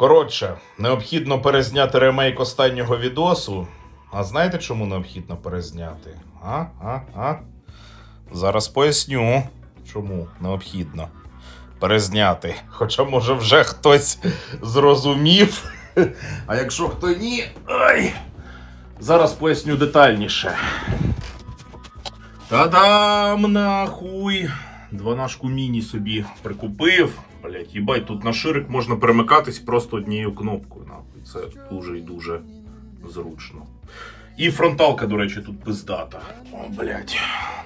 Коротше, необхідно перезняти ремейк останнього відосу. А знаєте, чому необхідно перезняти? А? А? А? Зараз поясню, чому необхідно перезняти. Хоча, може, вже хтось зрозумів. А якщо хто ні. Ай! Зараз поясню детальніше. Та-дам, нахуй! Дванашку міні собі прикупив. Блять, їбать, тут на ширик можна перемикатись просто однією кнопкою. Нахуй. Це дуже і дуже зручно. І фронталка, до речі, тут пиздата. О, блять.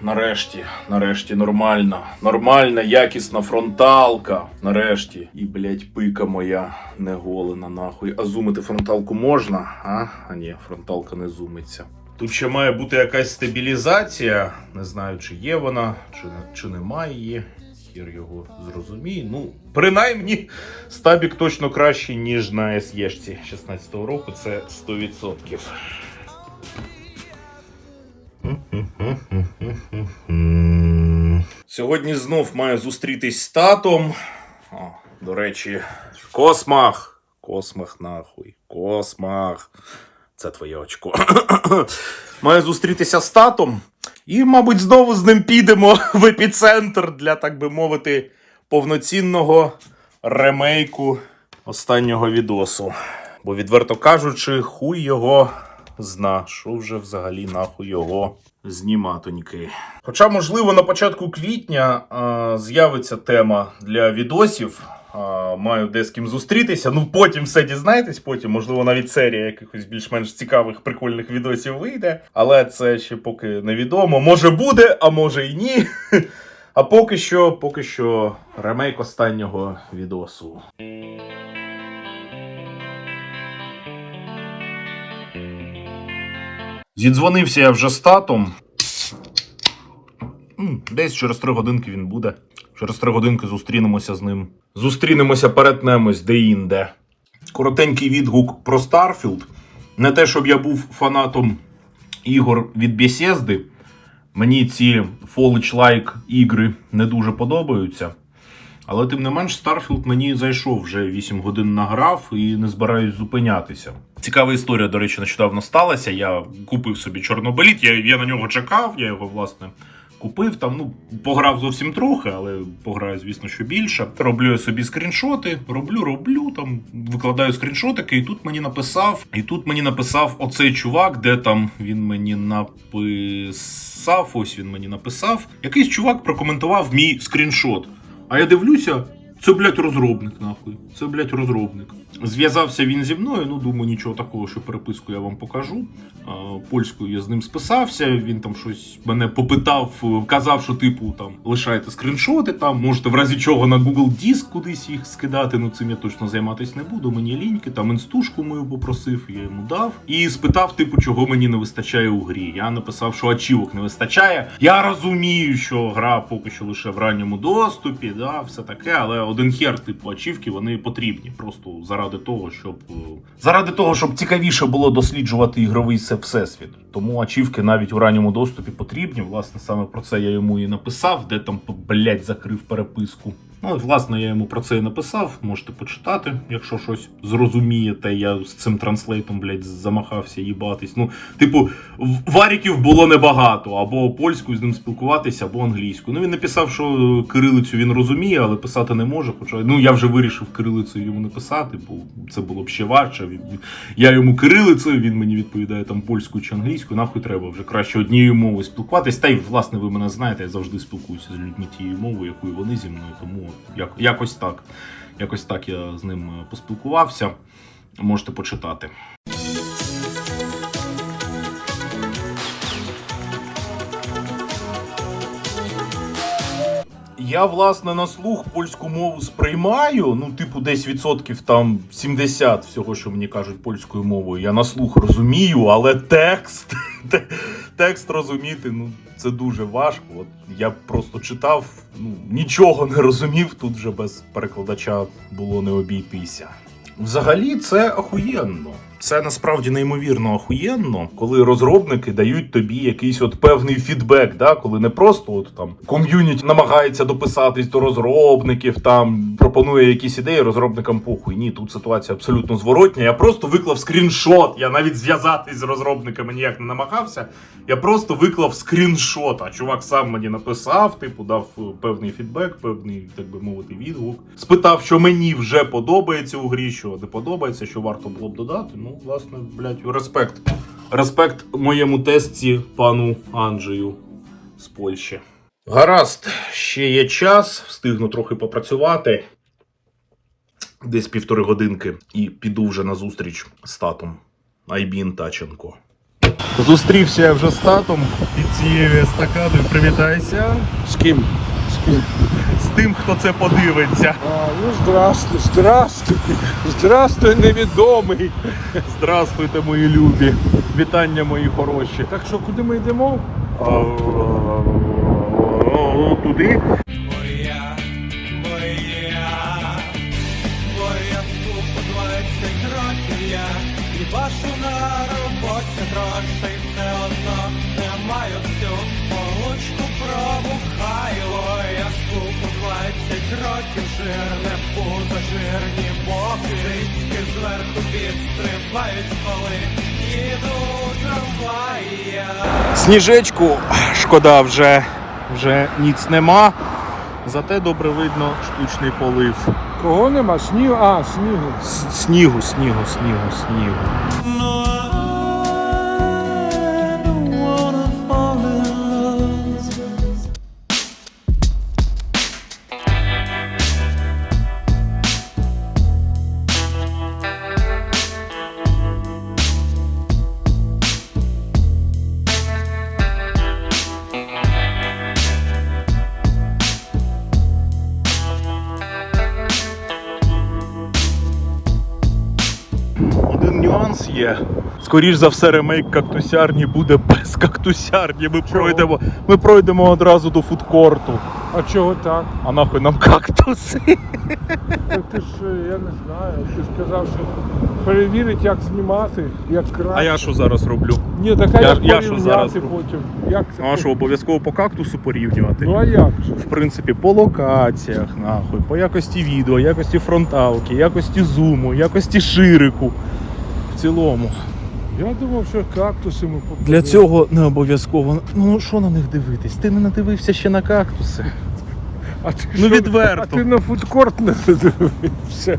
Нарешті, нарешті нормальна. Нормальна, якісна фронталка. Нарешті. І, блять, пика моя не голена, нахуй. А зумити фронталку можна? А? А ні, фронталка не зумиться. Тут ще має бути якась стабілізація. Не знаю, чи є вона, чи, чи немає її. Хір його зрозуміє. Ну, принаймні, стабік точно кращий, ніж на SE-шці 16-го року. Це 100%. Сьогодні знов маю зустрітись з татом. О, до речі, Космах. Космах, нахуй. Космах. Це твоє очко. Маю зустрітися з татом. І, мабуть, знову з ним підемо в епіцентр для, так би мовити, повноцінного ремейку останнього відосу. Бо, відверто кажучи, хуй його зна, що вже взагалі нахуй його зніматоньки. Хоча, можливо, на початку квітня а, з'явиться тема для відосів. А, маю де з ким зустрітися. Ну, потім все дізнаєтесь, потім, можливо, навіть серія якихось більш-менш цікавих прикольних відосів вийде. Але це ще поки невідомо. Може буде, а може і ні. А поки що, поки що, ремейк останнього відосу. Зідзвонився я вже з татом. Десь через три годинки він буде. Через три годинки зустрінемося з ним. Зустрінемося, перетнемось де-інде. Коротенький відгук про Starfield. Не те, щоб я був фанатом ігор від Bethesda. Мені ці фолич-лайк ігри не дуже подобаються. Але тим не менш, Starfield мені зайшов вже 8 годин награв і не збираюсь зупинятися. Цікава історія, до речі, нещодавно сталася. Я купив собі чорнобиліт, я, я на нього чекав, я його, власне, купив. Там, ну, пограв зовсім трохи, але пограю, звісно, що більше. Роблю я собі скріншоти, роблю, роблю, там викладаю скріншотики, і тут мені написав, і тут мені написав оцей чувак, де там він мені написав. Ось він мені написав. Якийсь чувак прокоментував мій скріншот. А я дивлюся, це, блядь, розробник, нахуй. Це, блядь, розробник. Зв'язався він зі мною, ну думаю, нічого такого, що переписку я вам покажу. Польською я з ним списався, він там щось мене попитав, казав, що типу там лишайте скріншоти, там можете в разі чого на Google Диск кудись їх скидати. Ну цим я точно займатися не буду. Мені ліньки, там інстушку мою попросив, я йому дав. І спитав, типу, чого мені не вистачає у грі. Я написав, що ачівок не вистачає. Я розумію, що гра поки що лише в ранньому доступі, да, все таке, але один хер, типу, ачівки, вони потрібні. Просто заради того, щоб е, заради того, щоб цікавіше було досліджувати ігровий се- всесвіт. Тому ачівки навіть у ранньому доступі потрібні. Власне, саме про це я йому і написав, де там, блять, закрив переписку. Ну, от, власне, я йому про це і написав. Можете почитати, якщо щось зрозумієте. Я з цим транслейтом, блядь, замахався їбатись. Ну, типу, варіків було небагато, або польською з ним спілкуватися, або англійською. Ну він написав, що кирилицю він розуміє, але писати не може. Хоча ну я вже вирішив кирилицю йому не писати, бо це було б ще важче. Я йому кирилицею, він мені відповідає там польською чи англійською. Нахуй треба вже краще однією мовою спілкуватись. Та й власне ви мене знаєте, я завжди спілкуюся з людьми тією мовою, якою вони зі мною. Тому як, якось так. Якось так я з ним е, поспілкувався. Можете почитати. Я, власне, на слух польську мову сприймаю. Ну, типу, десь відсотків там 70 всього, що мені кажуть польською мовою. Я на слух розумію, але текст, текст розуміти, ну, це дуже важко. От я просто читав, ну, нічого не розумів, тут вже без перекладача було не обійтися. Взагалі, це охуєнно. Це насправді неймовірно охуєнно, коли розробники дають тобі якийсь от певний фідбек, да? коли не просто от там ком'юніті намагається дописатись до розробників, там пропонує якісь ідеї розробникам похуй. Ні, тут ситуація абсолютно зворотня. Я просто виклав скріншот. Я навіть зв'язатись з розробниками ніяк не намагався. Я просто виклав скріншот. А чувак сам мені написав, типу, дав е, певний фідбек, певний, так би мовити, відгук. Спитав, що мені вже подобається у грі, що не подобається, що варто було б додати. Ну, власне, блядь, респект. Респект моєму тестці пану Анджею з Польщі. Гаразд, ще є час, встигну трохи попрацювати. Десь півтори годинки, і піду вже на зустріч з татом Айбін Таченко. Зустрівся я вже з татом під цією естакадою. Привітайся З ким? З ким? Тим, хто це подивиться. А, ну здравствуй, здравствуй, здравствуй, невідомий. Здравствуйте, мої любі. Вітання, мої хороші. Так що, куди ми йдемо? Туди. Моя, моя, моя ступу 20 років я і бачу на роботі грошей все одно не маю всю получку пробухаю. Я скупу 20 років жирне пузо, жирні боки, Цицьки зверху підстрибають, коли їду у трамваї. Сніжечку, шкода, вже, вже ніц нема. Зате добре видно штучний полив. Кого нема? Снігу? А, снігу. С- Снігу, снігу, снігу, снігу. Скоріш за все, ремейк кактусярні буде без кактусярні. Ми пройдемо, ми пройдемо одразу до фудкорту. А чого так? А нахуй нам кактуси. Та Ти ж, е, я не знаю, ти ж сказав, що перевірить, як знімати, як краще. А я що зараз роблю? Ні, така Я- як я що зараз потім. Як це? Ну, А що, обов'язково по кактусу порівнювати? Ну а як же? В принципі, по локаціях, нахуй, по якості відео, якості фронталки, якості зуму, якості ширику. В цілому. Я думав, що кактуси ми попадемо. Для цього не обов'язково. Ну що на них дивитись? Ти не надивився ще на кактуси. А ти Ну, що? відверто. А ти на фудкорт не дивився.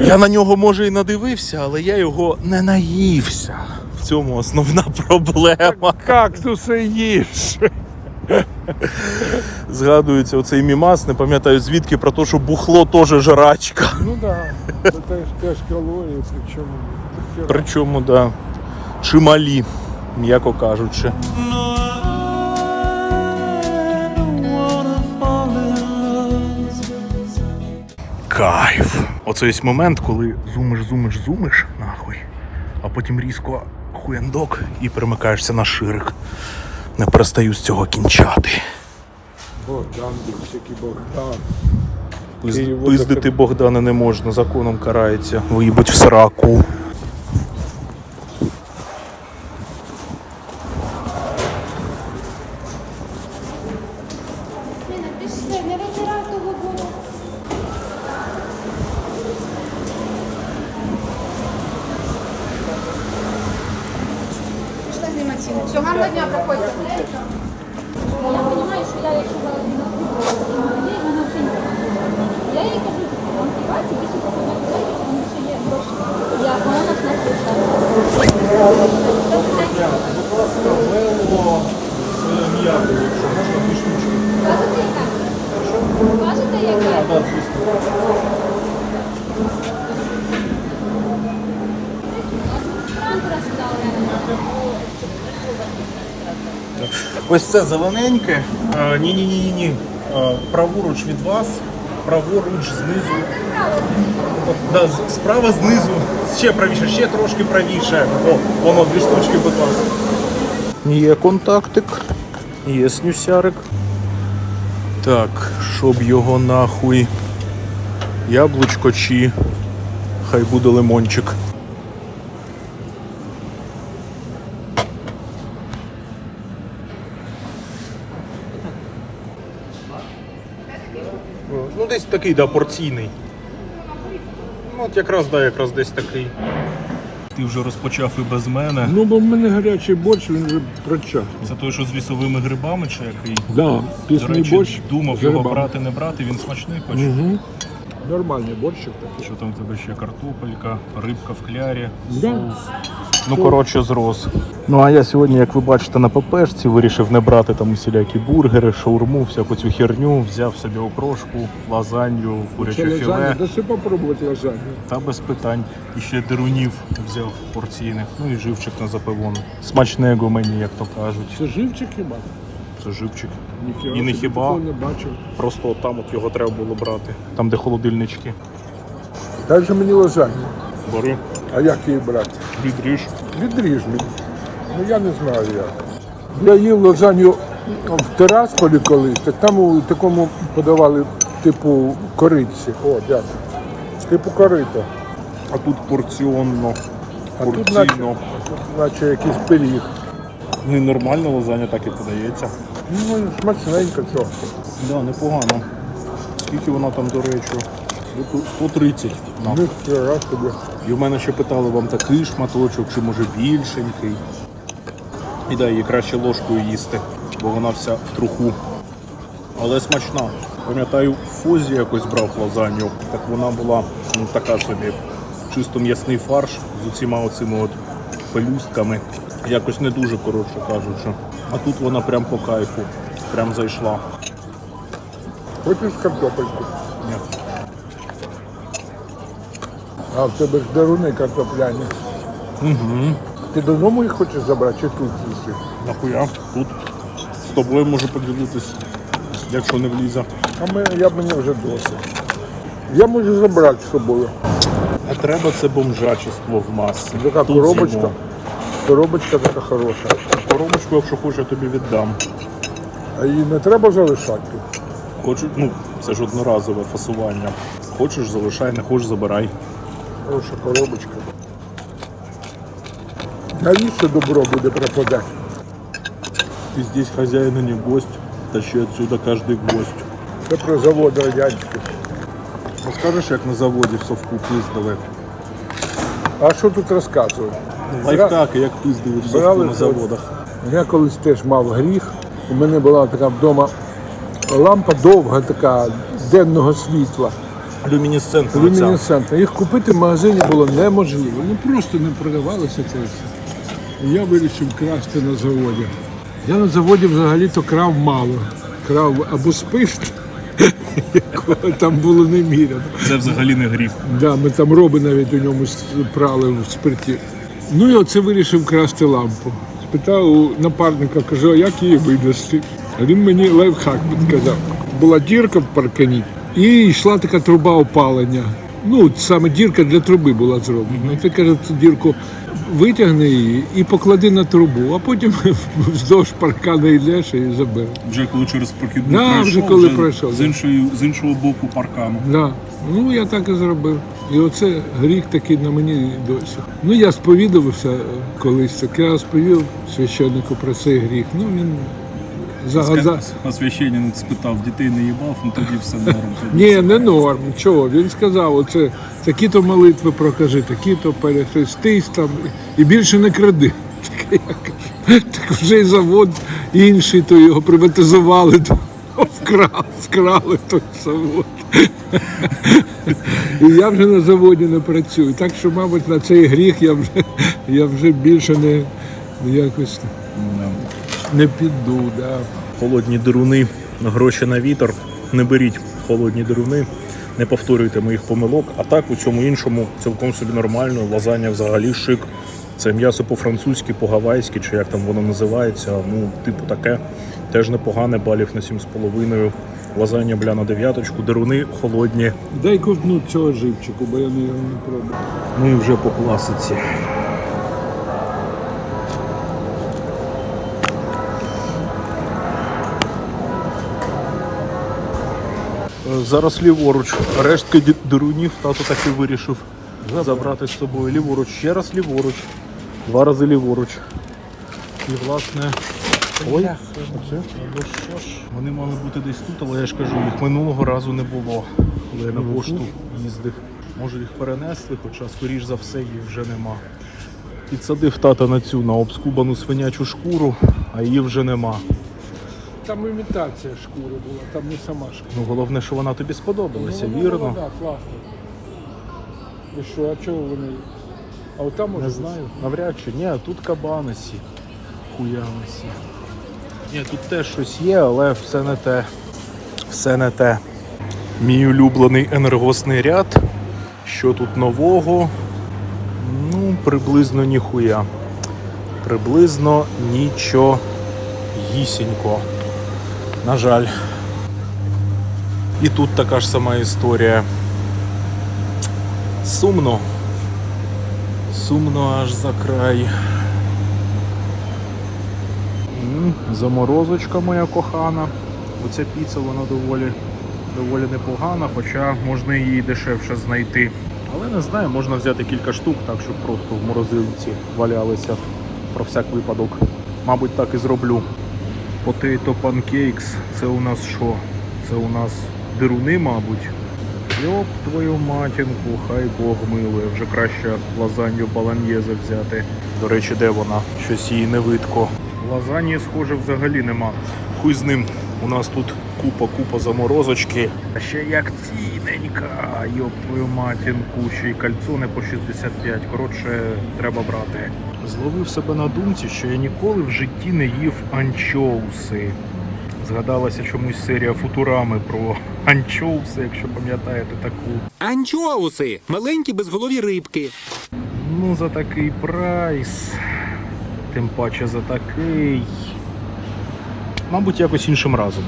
Я на нього може і надивився, але я його не наївся. В цьому основна проблема. Кактуси їж. Згадується оцей мімас, не пам'ятаю звідки про те, що бухло теж жрачка. Ну так, да. це теж, теж калорії, причому. Причому, да, чималі, м'яко кажучи. Кайф. Оце ось момент, коли зумиш, зумиш, зумиш, нахуй, а потім різко хуєндок і перемикаєшся на ширик. Не перестаю з цього кінчати. Богдан, всякий Богдан. Пиздити Богдана не можна, законом карається. Виїбуть в сраку. Ліна, пішли, не витирай того боку. Пішла знімати ціни. Все, гарного дня, проходьте. Я розумію, що я якщо зараз не знаю, в мене вже ні. Я їй кажу, вам кивається, більше пропонує людей, тому що є гроші. Я вона нас не слухає. Кажете, яка? Кажете, яка? Франк Ось це зелененьке. Ні, ні, ні, ні, ні. Праворуч від вас, праворуч знизу. Да, справа знизу. Ще правіше, ще трошки правіше. О, воно дві штучки, будь ласка. Є контактик, є снюсярик. Так, щоб його нахуй. Яблучко чи Хай буде лимончик. Ну, десь такий, да, порційний. Ну, от якраз, да, якраз десь такий. Ти вже розпочав і без мене. Ну, бо в мене гарячий борщ, він вже прочав. Це той, що з лісовими грибами, чи який? Да, До пісний речі, борщ. думав з його грибами. брати, не брати, він смачний хоч. Угу. Нормальний борщик такий. Що там у тебе ще картопелька, рибка в клярі, Да. соус. Ну, коротше, зрос. Ну а я сьогодні, як ви бачите, на ППшці вирішив не брати там усілякі бургери, шаурму, всяку цю херню, взяв собі окрошку, лазанью, Це куряче лазанья, філе. да ще попробувати лазанью. Та без питань. І ще дерунів взяв порційних, ну і живчик на запивон. Смачnego мені, як то кажуть. Це живчик хіба? Це живчик. Ніхіра І не хіба. не бачив. Просто от там от його треба було брати. Там, де холодильнички. Дай же мені лазанью. Бери, А як її брати? відріж. Відріж мені. Ну я не знаю як. Я їв лазанью в Терасполі колись, так там у такому подавали типу кориці. О, дякую. Типу корита. А тут порціонно. А тут наче, наче якийсь пиріг. Ну і нормально лазаня так і подається. Ну, смачненько цього. Да, непогано. Скільки вона там, до речі? Ну, 130. На. Ніхера собі. І в мене ще питали, вам такий шматочок, чи може більшенький. І да, її краще ложкою їсти, бо вона вся в труху. Але смачна. Пам'ятаю, в Фозі якось брав лазанью, так вона була ну, така собі. Чисто м'ясний фарш з усіма оцими от пелюстками. Якось не дуже коротше кажучи. А тут вона прям по кайфу, прям зайшла. Хочеш картопельку? Ні. А в тебе ж даруни картопляні. Угу. Ти додому їх хочеш забрати чи тут їсти? Нахуя? Тут з тобою можу поділитись, якщо не влізе. А ми, я мені вже досить. Я можу забрати з собою. Не треба це бомжачество в масі. Така Тут коробочка. з'їмо. Коробочка така хороша. Коробочку, якщо хочеш, я тобі віддам. А її не треба залишати. Хочу, ну, це ж одноразове фасування. Хочеш, залишай, не хочеш, забирай. Хороша коробочка. Навіщо добро буде пропадати? Ти здесь хазяїн, а не гость. Тащи отсюда каждый гость. Це про завод радянський. Розкажеш, як на заводі в совку пиздили? А що тут розказувати? Лайфхаки, як пиздили в совку Брали на це- заводах. Я колись теж мав гріх. У мене була така вдома лампа довга, така денного світла. Люмінесцентна. Люмінесцентна. Їх купити в магазині було неможливо. Ну просто не продавалося це все. Я вирішив красти на заводі. Я на заводі взагалі-то крав мало. Крав або спирт, якого там було неміряно. Це взагалі не гріх. Да, ми там роби навіть у ньому прали в спирті. Ну і оце вирішив красти лампу. Спитав у напарника, кажу, а як її винести? А він мені лайфхак підказав. Була дірка в паркані і йшла така труба опалення. Ну, саме дірка для труби була зроблена. Ти каже, цю дірку витягни її і поклади на трубу, а потім вздовж паркана йдеш і забереш. Вже коли через прохідну Да, пройшов, вже коли пройшов, з, іншої, з іншого боку паркану. Да. Ну я так і зробив. І оце гріх такий на мені досі. Ну я сповідувався колись, так я розповів священнику про цей гріх. Ну він загадав. А священник спитав, дітей не їбав, ну тоді все норм. Ні, не норм. Чого? Він сказав, оце такі-то молитви прокажи, такі-то перехрестись там і більше не кради. Так так вже й завод інший, то його приватизували, то вкрали, вкрали той завод. І я вже на заводі не працюю. Так що, мабуть, на цей гріх я вже, я вже більше не якось не піду. Да. Холодні деруни, гроші на вітер. Не беріть холодні деруни, не повторюйте моїх помилок. А так у цьому іншому цілком собі нормально. Лазання взагалі шик. Це м'ясо по-французьки, по-гавайськи, чи як там воно називається. Ну, типу таке. Теж непогане, балів на 7,5. Лазання бля на дев'яточку, деруни холодні. Дай ковтнути цього живчику, бо я не його не пробую. Ну і вже по класиці. Зараз ліворуч. Рештки дерунів тато таки вирішив забрати з собою ліворуч, ще раз ліворуч, два рази ліворуч. І власне. Ой, оце, що ж, вони мали бути десь тут, але я ж кажу, їх минулого разу не було, коли я на пошту їздив. Може їх перенесли, хоча, скоріш за все, їх вже нема. Підсадив тата на цю на обскубану свинячу шкуру, а її вже нема. Там імітація шкури була, там не сама шкура. Ну головне, що вона тобі сподобалася, Ну, вірно? Так, класно. І що, а чого вони? А от там може Не бути? знаю, навряд чи. Ні, тут кабанесі, хуянесі. Ні, тут теж щось є, але все не те. Все не те. Мій улюблений енергосний ряд. Що тут нового? Ну, приблизно ніхуя. Приблизно нічого гісінько. На жаль. І тут така ж сама історія. Сумно. Сумно аж за край. Заморозочка моя кохана. Оця піца вона доволі, доволі непогана, хоча можна її дешевше знайти. Але не знаю, можна взяти кілька штук, так щоб просто в морозилці валялися про всяк випадок. Мабуть, так і зроблю. Potato pancakes. Це у нас що? Це у нас дируни, мабуть. Йоп твою матінку, хай Бог милує. Вже краще лазанью баланьєзе взяти. До речі, де вона? Щось її не видко. Лазаньї, схоже, взагалі нема. Хуй з ним. У нас тут купа-купа заморозочки. А ще як ціненька, йоп твою матінку, ще й кальцони по 65. Коротше, треба брати. Зловив себе на думці, що я ніколи в житті не їв анчоуси. Згадалася чомусь серія футурами про анчоуси, якщо пам'ятаєте таку. Анчоуси маленькі безголові рибки. Ну, за такий прайс. Тим паче за такий. Мабуть, якось іншим разом.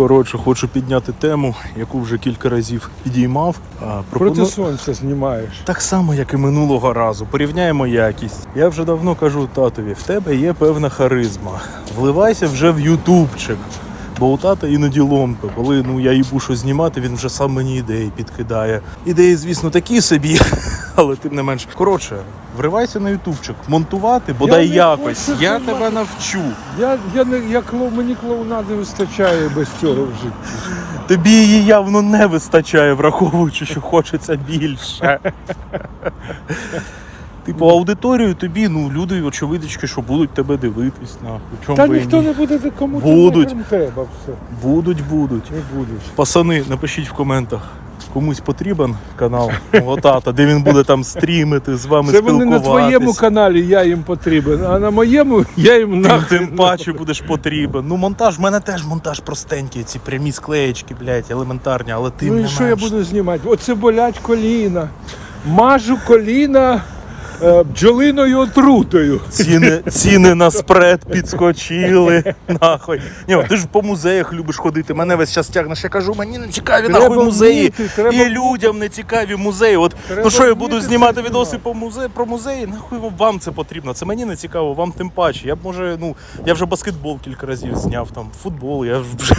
Коротше, хочу підняти тему, яку вже кілька разів підіймав. А, Проти сонця знімаєш. так само, як і минулого разу. Порівняємо якість. Я вже давно кажу татові, в тебе є певна харизма. Вливайся вже в ютубчик. Бо у тата іноді ломка. Коли ну, я їбу що знімати, він вже сам мені ідеї підкидає. Ідеї, звісно, такі собі, але тим не менш. Коротше, вривайся на ютубчик, монтувати, бодай не якось. хочу Я знімати. тебе навчу. Я, я, не, я клоу, мені клоунади вистачає без цього в житті. Тобі її явно не вистачає, враховуючи, що хочеться більше. Типу, аудиторію тобі, ну, люди, очевидячки, що будуть тебе дивитись, нахуй. Чому Та би і ніхто ні? не буде кому Будуть. треба все. Будуть, будуть. Не будеш. Пацани, напишіть в коментах. Комусь потрібен канал Отата, де він буде там стрімити, з вами Це вони на спілкуватись. твоєму каналі я їм потрібен, а на моєму я їм на нахрен. тим паче будеш потрібен. Ну, монтаж, в мене теж монтаж простенький, ці прямі склеєчки, блядь, елементарні, але ти Ну не і що я буду знімати? Оце болять коліна. Мажу коліна бджолиною отрутою. Ціни, ціни на спред підскочили. Нахуй. Ні, ти ж по музеях любиш ходити. Мене весь час тягнеш. Я кажу, мені не цікаві Треба нахуй музеї. вміти, треба і людям не цікаві музеї. От Треба ну що я буду знімати відоси по музеї про музеї? Нахуй вам це потрібно. Це мені не цікаво, вам тим паче. Я б може, ну я вже баскетбол кілька разів зняв, там футбол. Я вже,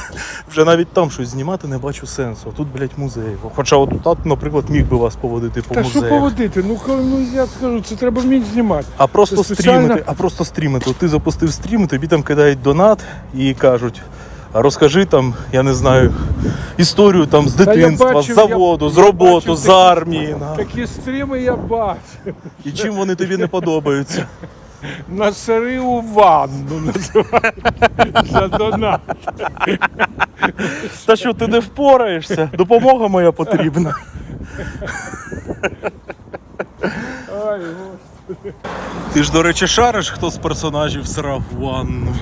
вже навіть там щось знімати не бачу сенсу. Тут, блядь, музеї. Хоча от тато, наприклад, міг би вас поводити по Та що поводити? Ну коли ну я скажу, це треба вміти знімати. А просто Це спеціально- стрімити, а просто стрімити. Ти запустив стрім, тобі там кидають донат і кажуть. А розкажи там, я не знаю, історію там з дитинства, бачив, з заводу, я- з я бачив з армії. на. Такі стріми я бачив. І чим вони тобі не подобаються? Насари у ванну називають за донат. Та що ти не впораєшся? Допомога моя потрібна. Господи. Ти ж, до речі, шариш, хто з персонажів срав ванну.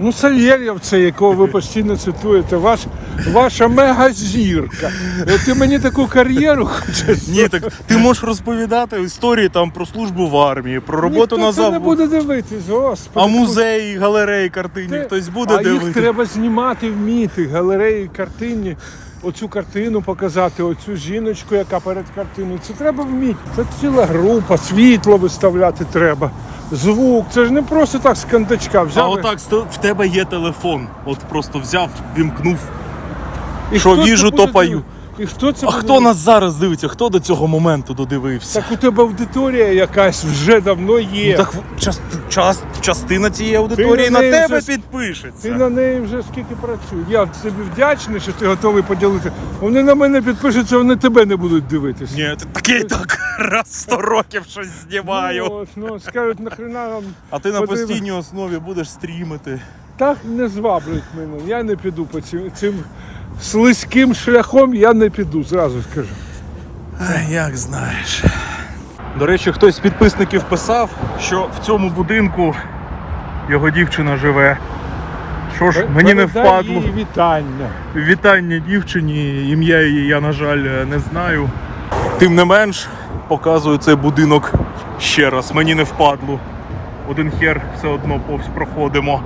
Ну, Сальєрєв це, якого ви постійно цитуєте, ваш, ваша мегазірка. Ти мені таку кар'єру хочеш. Ні, так ти можеш розповідати історії там про службу в армії, про роботу Ніхто на це не буде дивитись, господи. А музеї, галереї, картині Ти- хтось буде а їх дивитися. треба знімати, вміти, галереї, картинні. Оцю картину показати, оцю жіночку, яка перед картиною. Це треба вміти. Це ціла група, світло виставляти треба. Звук, це ж не просто так з кондачка А отак в тебе є телефон. От просто взяв, вімкнув. і що віжу, то пою. І хто це А буде хто нас зараз дивиться? Хто до цього моменту додивився? Так у тебе аудиторія якась вже давно є. Ну, так час, час, частина цієї аудиторії на на неї тебе вже- підпишеться. Ти на неї вже скільки працюєш. Я тобі вдячний, що ти готовий поділити. Вони на мене підпишуться, вони тебе не будуть дивитися. Ні, ти такий так раз 100 років щось знімаю. Ну, от, ну, скажуть, нахрена нам А ти на постійній основі будеш стрімити. так не зваблюють мене. Я не піду по цим, цим слизьким шляхом, я не піду, зразу скажу. Як знаєш. До речі, хтось з підписників писав, що в цьому будинку його дівчина живе. Що ж, мені не Передай впадло. їй вітання. Вітання дівчині, ім'я її я, на жаль, не знаю. Тим не менш, показую цей будинок ще раз. Мені не впадло. Один хер все одно повз проходимо.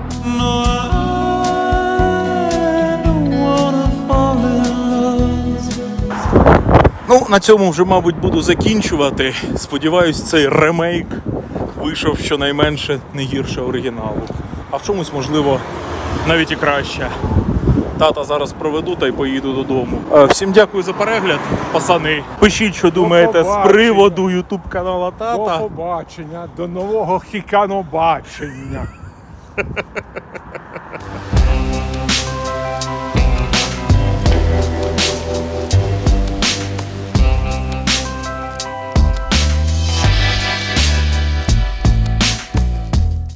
Ну, на цьому вже, мабуть, буду закінчувати. Сподіваюсь, цей ремейк вийшов щонайменше не гірше оригіналу. А в чомусь, можливо, навіть і краще. Тата зараз проведу та й поїду додому. Е, Всім дякую за перегляд, пасани. Пишіть, що думаєте з приводу ютуб канала До Тата. побачення, до нового хіканобачення.